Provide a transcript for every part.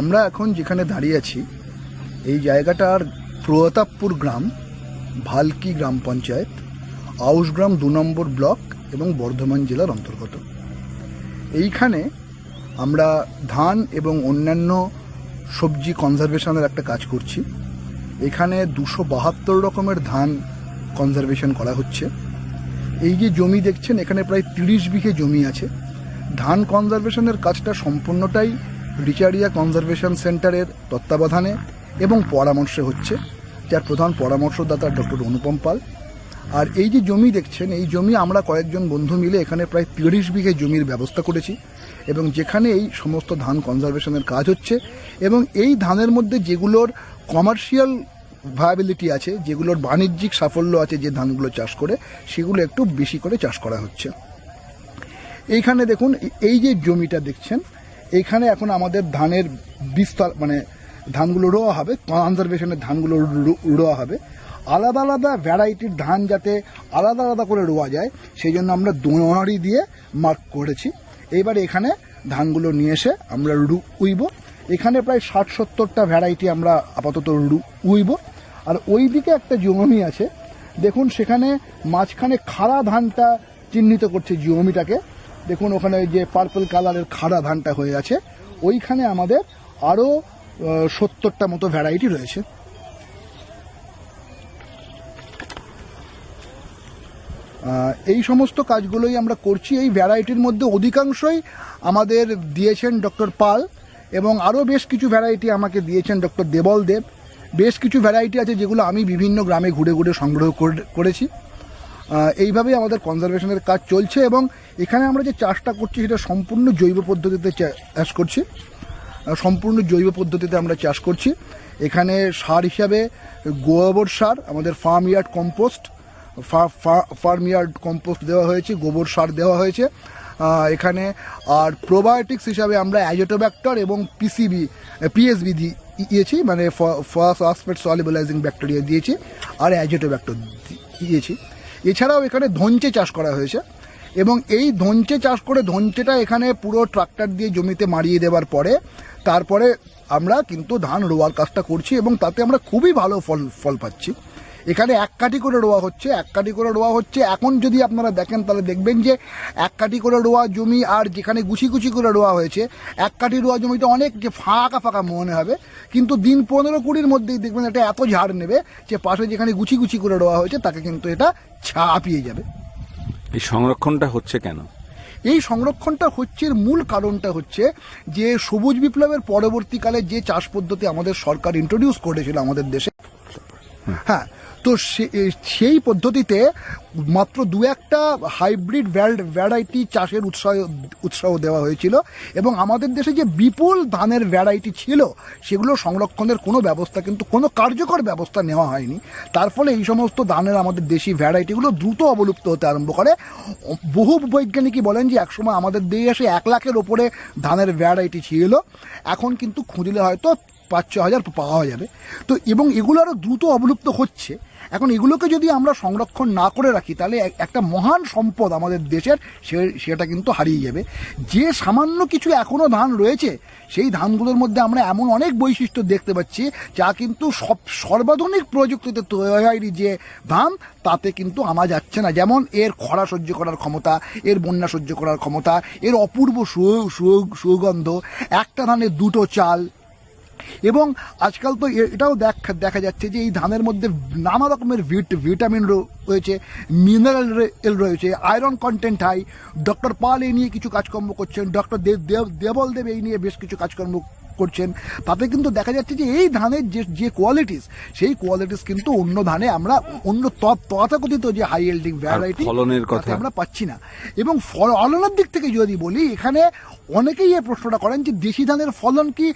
আমরা এখন যেখানে দাঁড়িয়ে আছি, এই জায়গাটার প্রতাপপুর গ্রাম, ভালকি গ্রাম পঞ্চায়েত আউশগ্রাম দু নম্বর ব্লক এবং বর্ধমান জেলার অন্তর্গত। এইখানে আমরা ধান এবং অন্যান্য সবজি কনজারভেশনের একটা কাজ করছি। এখানে দুশো বাহাত্তর রকমের ধান কনজারভেশন করা হচ্ছে। এই যে জমি দেখছেন, এখানে প্রায় তিরিশ বিঘে জমি আছে। ধান কনজারভেশনের কাজটা সম্পূর্ণটাই রিচারিয়া কনজারভেশন সেন্টারের তত্ত্বাবধানে এবং পরামর্শে হচ্ছে যার প্রধান পরামর্শদাতা ডক্টর অনুপম পাল। আর এই যে জমি দেখছেন, এই জমি আমরা কয়েকজন বন্ধু মিলে এখানে প্রায় তিরিশ বিঘে জমির ব্যবস্থা করেছি এবং যেখানে এই সমস্ত ধান কনজারভেশনের কাজ হচ্ছে এবং এই ধানের মধ্যে যেগুলোর কমার্শিয়াল ভায়াবিলিটি আছে, যেগুলোর বাণিজ্যিক সাফল্য আছে যে ধানগুলো চাষ করে, সেগুলো একটু বেশি করে চাষ করা হচ্ছে। এইখানে দেখুন, এই যে জমিটা দেখছেন এইখানে এখন আমাদের ধানের বিস্তার মানে ধানগুলো রোয়া হবে কনজারভেশনের ধানগুলো রোয়া হবে। আলাদা আলাদা ভ্যারাইটির ধান যাতে আলাদা আলাদা করে রোয়া যায় সেই জন্য আমরা দোনারি দিয়ে মার্ক করেছি। এইবার এখানে ধানগুলো নিয়ে এসে আমরা রু, উইব। এখানে প্রায় ষাট সত্তরটা ভ্যারাইটি আমরা আপাতত রু, উইব। আর ওই দিকে একটা জমি আছে, দেখুন সেখানে মাঝখানে খাড়া ধানটা চিহ্নিত করছে জমিটাকে। দেখুন, ওখানে যে পার্পল কালারের খাড়া ধানটা হয়ে আছে, ওইখানে আমাদের আরও সত্তরটা মতো ভ্যারাইটি রয়েছে। এই সমস্ত কাজগুলোই আমরা করছি। এই ভ্যারাইটির মধ্যে অধিকাংশই আমাদের দিয়েছেন ডক্টর পাল এবং আরও বেশ কিছু ভ্যারাইটি আমাকে দিয়েছেন ডক্টর দেবল দেব। বেশ কিছু ভ্যারাইটি আছে যেগুলো আমি বিভিন্ন গ্রামে ঘুরে ঘুরে সংগ্রহ করে- করেছি। এইভাবেই আমাদের কনজারভেশনের কাজ চলছে এবং এখানে আমরা যে চাষটা করছি সেটা সম্পূর্ণ জৈব পদ্ধতিতে চাষ করছি। সম্পূর্ণ জৈব পদ্ধতিতে আমরা চাষ করছি। এখানে সার হিসাবে গোবর সার, আমাদের farm yard compost farm yard compost দেওয়া হয়েছে, গোবর সার দেওয়া হয়েছে। এখানে আর প্রোবায়োটিক্স হিসাবে আমরা অ্যাজোটোব্যাক্টর এবং পিসিবি পিএসবি দিয়েছি মানে ফসফেট সলিবলাইজিং ব্যাকটেরিয়া দিয়েছি, আর অ্যাজোটোব্যাক্টর দিয়েছি। এছাড়াও এখানে ধঞ্চে চাষ করা হয়েছে। এবং এই ধঞ্চে চাষ করে ধঞ্চেটা এখানে পুরো ট্রাক্টর দিয়ে জমিতে মারিয়ে দেওয়ার পরে, তারপরে আমরা কিন্তু ধান রোয়ার কাজটা করছি এবং তাতে আমরা খুবই ভালো ফল ফল পাচ্ছি। এখানে এক কাঠি করে রোয়া হচ্ছে এক কাঠি করে রোয়া হচ্ছে। এখন যদি আপনারা দেখেন তাহলে দেখবেন যে এক কাঠি করে রোয়া জমি আর যেখানে গুছি গুছি করে রোয়া হয়েছে এক কাঠি রোয়া জমিতে অনেক যে ফাঁকা ফাঁকা মনে হবে। কিন্তু দিন পনেরো কুড়ির মধ্যেই দেখবেন এটা এত ঝাড় নেবে যে পাশে যেখানে গুছি গুছি করে রোয়া হয়েছে তাকে কিন্তু এটা ছাপিয়ে যাবে। এই সংরক্ষণটা হচ্ছে কেন? এই সংরক্ষণটা হচ্ছে এর মূল কারণটা হচ্ছে যে সবুজ বিপ্লবের পরবর্তীকালে যে চাষ পদ্ধতি আমাদের সরকার ইন্ট্রোডিউস করেছিল আমাদের দেশে হ্যাঁ তো সেই পদ্ধতিতে মাত্র দু একটা হাইব্রিড ভ্যারাইটি চাষের উৎসাহ উৎসাহ দেওয়া হয়েছিল এবং আমাদের দেশে যে বিপুল ধানের ভ্যারাইটি ছিল সেগুলো সংরক্ষণের কোনো ব্যবস্থা কিন্তু, কোনো কার্যকর ব্যবস্থা নেওয়া হয়নি। তার ফলে এই সমস্ত ধানের আমাদের দেশি ভ্যারাইটিগুলো দ্রুত অবলুপ্ত হতে আরম্ভ করে। বহু বৈজ্ঞানিকই বলেন যে একসময় আমাদের দেশে এক লাখের ওপরে ধানের ভ্যারাইটি ছিল। এখন কিন্তু খুঁজলে হয়তো পাঁচ ছ হাজার পাওয়া যাবে। তো এবং এগুলো আরও দ্রুত অবলুপ্ত হচ্ছে। এখন এগুলোকে যদি আমরা সংরক্ষণ না করে রাখি, তাহলে একটা মহান সম্পদ আমাদের দেশের সে সেটা কিন্তু হারিয়ে যাবে। যে সামান্য কিছু এখনও ধান রয়েছে, সেই ধানগুলোর মধ্যে আমরা এমন অনেক বৈশিষ্ট্য দেখতে পাচ্ছি, যা কিন্তু সব সর্বাধুনিক প্রযুক্তিতে তৈরি যে ধান, তাতে কিন্তু আনা যাচ্ছে না। যেমন এর খরা সহ্য করার ক্ষমতা, এর বন্যা সহ্য করার ক্ষমতা, এর অপূর্ব সুগন্ধ, একটা ধানের দুটো চাল এবং আজকাল তো এটাও দেখা দেখা যাচ্ছে যে এই ধানের মধ্যে নানা রকমের ভিট ভিটামিন রয়েছে, মিনারেল এল রয়েছে, iron content high doctor Pal এই নিয়ে কিছু কাজকর্ম করছেন ডক্টর দেব দেব দেবল দেব এই নিয়ে বেশ কিছু কাজকর্ম করছেন তাতে কিন্তু দেখা যাচ্ছে যে এই ধানের যে যে কোয়ালিটিস সেই কোয়ালিটিস কিন্তু অন্য ধানে আমরা অন্য ত- তথাকথিত যে হাই এল্ডিং ভ্যারাইটি ফলনের কথা? আমরা পাচ্ছি না। এবং ফলনের দিক থেকে যদি বলি এখানে অনেকেই এই প্রশ্নটা করেন যে দেশি ধানের ফলন কি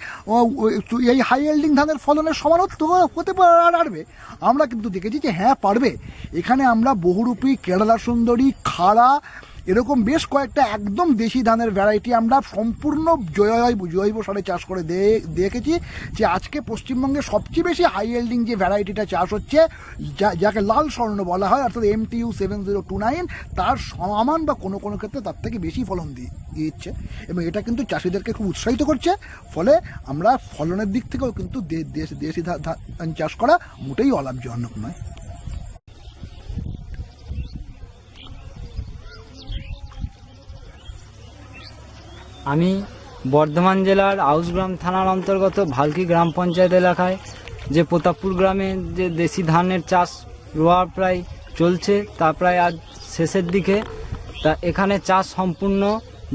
এই হাই এল্ডিং ধানের ফলনের সমান হতে পারবে? আমরা কিন্তু দেখেছি যে হ্যাঁ পারবে। এখানে আমরা বহুরূপী কেরালা সুন্দরী খাড়া এরকম বেশ কয়েকটা একদম দেশি ধানের ভ্যারাইটি আমরা সম্পূর্ণ জৈব জৈব সারে চাষ করে দেখেছি যে আজকে পশ্চিমবঙ্গে সবচেয়ে বেশি হাই এল্ডিং যে ভ্যারাইটিটা চাষ হচ্ছে যাকে লাল স্বর্ণ বলা হয়, অর্থাৎ M T U seven zero two nine তার সমান বা কোনো কোনো ক্ষেত্রে তার থেকে বেশি ফলন দিচ্ছে। এবং এটা কিন্তু চাষিদেরকে খুব উৎসাহিত করছে, ফলে আমরা ফলনের দিক থেকেও কিন্তু দেশি ধান চাষ করা মোটেই অলাভজনক নয়। আমি বর্ধমান জেলার আউসগ্রাম থানার অন্তর্গত ভালকি গ্রাম পঞ্চায়েত এলাকায় যে প্রতাপপুর গ্রামে যে দেশি ধানের চাষ রোয়া প্রায় চলছে, তা প্রায় আজ শেষের দিকে। তা এখানে চাষ সম্পূর্ণ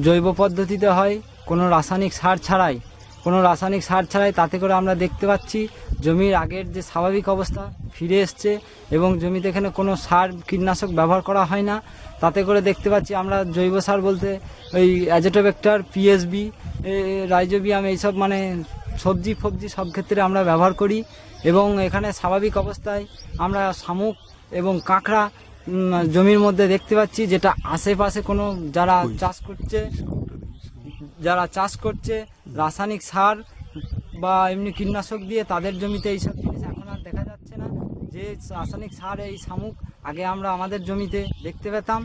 জৈব পদ্ধতিতে হয়। কোনো রাসায়নিক সার ছাড়াই। কোনো রাসায়নিক সার ছাড়াই তাতে করে আমরা দেখতে পাচ্ছি জমির আগের যে স্বাভাবিক অবস্থা ফিরে এসছে এবং জমিতে এখানে কোনো সার কীটনাশক ব্যবহার করা হয় না। তাতে করে দেখতে পাচ্ছি আমরা জৈব সার বলতে ওই অ্যাজেটোভেক্টর পিএসবি রাইজোবিয়াম এইসব মানে সবজি ফবজি সব ক্ষেত্রে আমরা ব্যবহার করি এবং এখানে স্বাভাবিক অবস্থায় আমরা শামুক এবং কাঁকড়া জমির মধ্যে দেখতে পাচ্ছি যেটা আশেপাশে কোনো যারা চাষ করছে যারা চাষ করছে রাসায়নিক সার বা এমনি কীটনাশক দিয়ে তাদের জমিতে এইসব জিনিস এখন আর দেখা যাচ্ছে না। যে রাসায়নিক সার এই শামুক আগে আমরা আমাদের জমিতে দেখতে পেতাম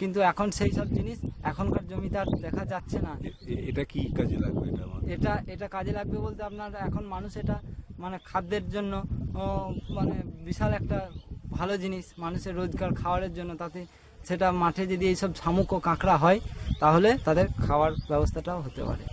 কিন্তু এখন সেই সব জিনিস এখনকার জমিতে আর দেখা যাচ্ছে না। এটা কি কাজে লাগবে এটা এটা এটা কাজে লাগবে বলতে আপনার এখন মানুষ এটা মানে খাদ্যের জন্য মানে বিশাল একটা ভালো জিনিস। মানুষের রোজগার খাওয়ারের জন্য তাতে সেটা মাঠে যদি এইসব শামুক ও কাঁকড়া হয় তাহলে তাদের খাওয়ার ব্যবস্থাটাও হতে পারে।